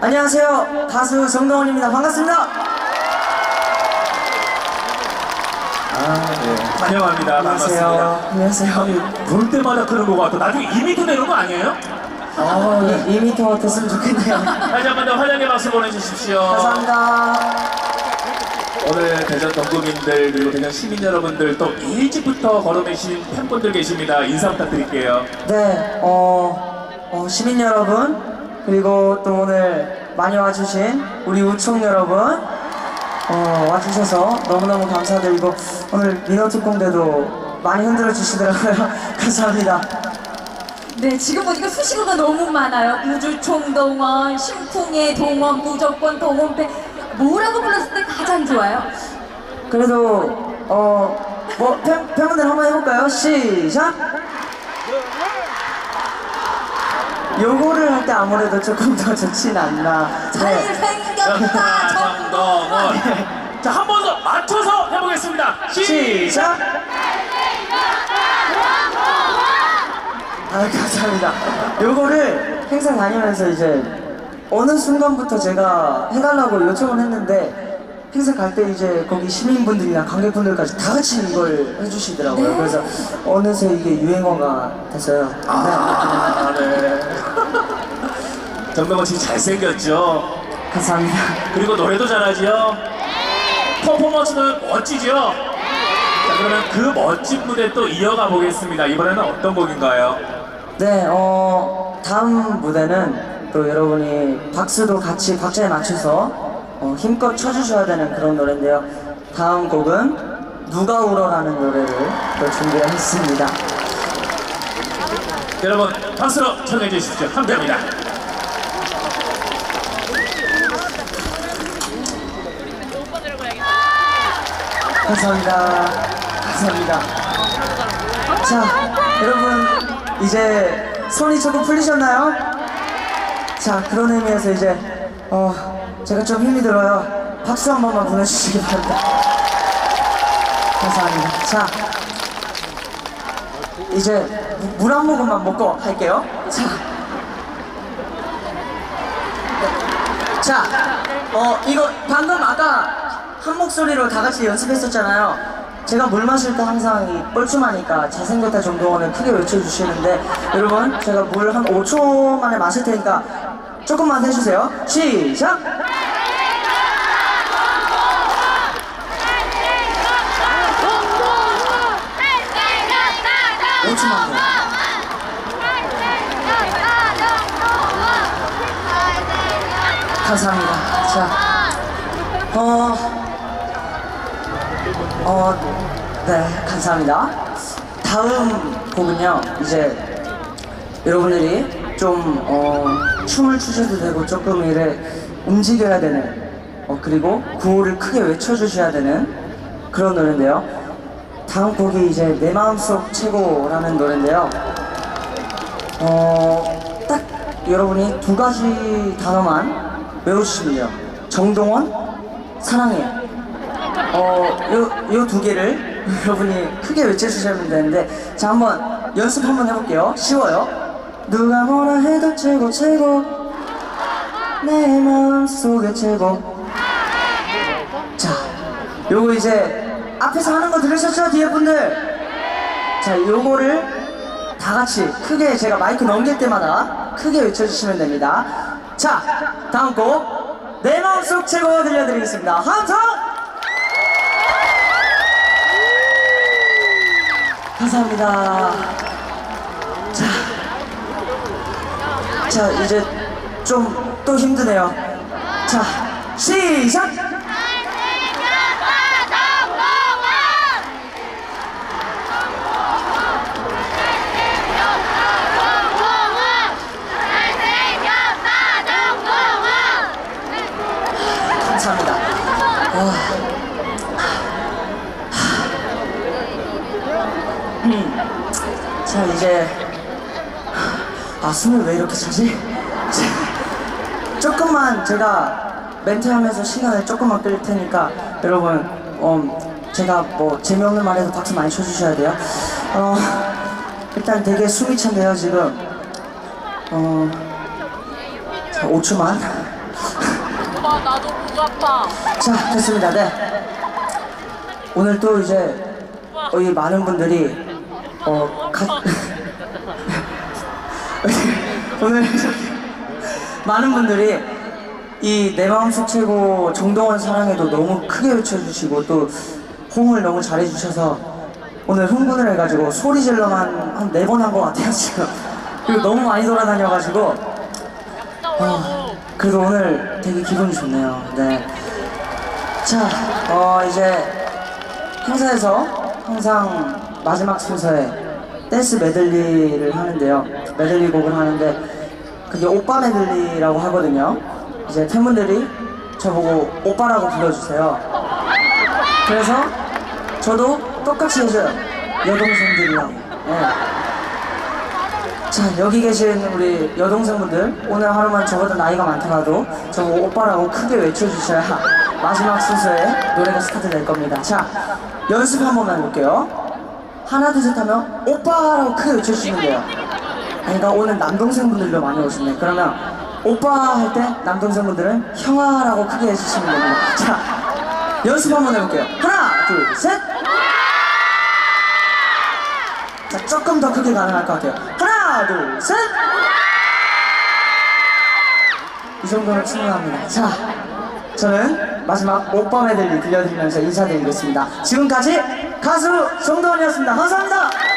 안녕하세요. 가수 정동원입니다. 반갑습니다. 아, 네. 환영합니다. 반갑습니다. 안녕하세요. 안녕하세요. 아니, 볼 때마다 그런 거 같아. 나중에 2m 내는 거 아니에요? 어, 2m 됐으면 좋겠네요. 다시 한 번 더 환영의 박수 보내주십시오. 감사합니다. 오늘 대전 동구민들 그리고 대전 시민 여러분들 또 일찍부터 걸어내신 팬분들 계십니다. 인사 부탁드릴게요. 네, 어, 어, 시민 여러분, 그리고 또 오늘 많이 와주신 우리 우총 여러분, 어, 와주셔서 너무너무 감사드리고, 오늘 민호특공대도 많이 흔들어 주시더라고요. 감사합니다. 네, 지금 보니까 수식어가 너무 많아요. 우주총 동원, 심쿵의 동원, 무조건 동원패. 뭐라고 불렀을 때 가장 좋아요? 그래도, 어, 뭐, 팬, 팬분들 한번 해볼까요? 시작! 요거를 할 때 아무래도 조금 더 좋진 않나. 네. 잘생겼다, 정동원. 자, 한 번 더 맞춰서 해보겠습니다. 시작! 시작! 아, 감사합니다. 요거를 행사 다니면서 이제 어느 순간부터 제가 해달라고 요청을 했는데 행사 갈 때 이제 거기 시민분들이나 관객분들까지 다 같이 이걸 해주시더라고요. 네. 그래서 어느새 이게 유행어가 됐어요. 아, 네. 정동원 씨 잘생겼죠? 네, 감사합니다. 그리고 노래도 잘하지요? 퍼포먼스는 멋지죠? 자, 그러면 그 멋진 무대 또 이어가 보겠습니다. 이번에는 어떤 곡인가요? 네, 어, 다음 무대는 또 여러분이 박수도 같이 박자에 맞춰서 어, 힘껏 쳐주셔야 되는 그런 노래인데요. 다음 곡은 누가 울어라는 노래를 또 준비를 했습니다. 여러분 박수로 청해 주십시오. 함께합니다. 감사합니다. 감사합니다. 자, 여러분, 이제 손이 조금 풀리셨나요? 자, 그런 의미에서 이제, 어, 제가 좀 힘이 들어요. 박수 한 번만 보내주시기 바랍니다. 감사합니다. 자, 이제 물 한 모금만 먹고 할게요. 자. 자, 어, 이거 방금 아까 한 목소리로 다 같이 연습했었잖아요. 제가 물 마실 때 항상 이 뻘쭘하니까 잘생겼다 정도원을 크게 외쳐주시는데 여러분 제가 물 한 5초 만에 마실 테니까 조금만 해주세요. 시작! 5초만 더. 감사합니다. 자, 어, 어, 네, 감사합니다. 다음 곡은요, 이제 여러분들이 좀, 어, 춤을 추셔도 되고 조금 이래 움직여야 되는, 어, 그리고 구호를 크게 외쳐주셔야 되는 그런 노래인데요. 다음 곡이 이제 내 마음속 최고라는 노래인데요. 어, 딱 여러분이 두 가지 단어만 외워주시면 돼요. 정동원, 사랑해. 어, 요, 요 두 개를 여러분이 크게 외쳐주시면 되는데, 자, 한번 연습 한번 해볼게요. 쉬워요. 누가 뭐라 해도 최고, 최고. 내 마음속에 최고. 자, 요거 이제 앞에서 하는 거 들으셨죠? 뒤에 분들? 자, 요거를 다 같이 크게 제가 마이크 넘길 때마다 크게 외쳐주시면 됩니다. 자, 다음 곡 내 마음속 최고 들려드리겠습니다. 함성! 감사합니다. 자, 자 이제 좀 또 힘드네요. 자, 시작! 음. 자 이제 아 숨을 왜 이렇게 차지? 자, 조금만 제가 멘트하면서 시간을 조금만 끌 테니까 여러분 어, 제가 뭐 재미없는 말해도 박수 많이 쳐주셔야 돼요. 어, 일단 되게 숨이 찬데요 지금. 어, 자 5초만. 아 나도 목 아파. 자, 됐습니다. 네. 오늘 또 이제 어, 이 많은 분들이 어, 가... 오늘 많은 분들이 이 내 마음속 최고 정동원 사랑해도 너무 크게 외쳐주시고 또 호응을 너무 잘해주셔서 오늘 흥분을 해가지고 소리 질러만 한 네 번 한 것 같아요 지금. 그리고 너무 많이 돌아다녀가지고. 아, 그래도 오늘 되게 기분이 좋네요. 네. 자, 어, 이제 행사에서 항상 마지막 순서에 댄스 메들리를 하는데요. 메들리 곡을 하는데 그게 오빠 메들리라고 하거든요. 이제 팬분들이 저보고 오빠라고 불러주세요. 그래서 저도 똑같이 해줘요. 여동생들이랑. 네. 자, 여기 계신 우리 여동생분들, 오늘 하루만 저보다 나이가 많더라도 저보고 오빠라고 크게 외쳐주셔야 마지막 순서에 노래가 스타트 될 겁니다. 자, 연습 한 번만 해볼게요. 하나, 둘, 셋 하면 오빠라고 크게 외쳐주시면 돼요. 아니, 나 오늘 남동생분들도 많이 오시네. 그러면 오빠 할 때 남동생분들은 형아라고 크게 해주시면 됩니다. 자, 연습 한번 해볼게요. 하나, 둘, 셋! 자, 조금 더 크게 가능할 것 같아요. 하나, 둘, 셋! 이 정도면 충분합니다. 자, 저는 마지막 오빠 메들리 들려드리면서 인사드리겠습니다. 지금까지 가수 정도원이었습니다. 감사합니다!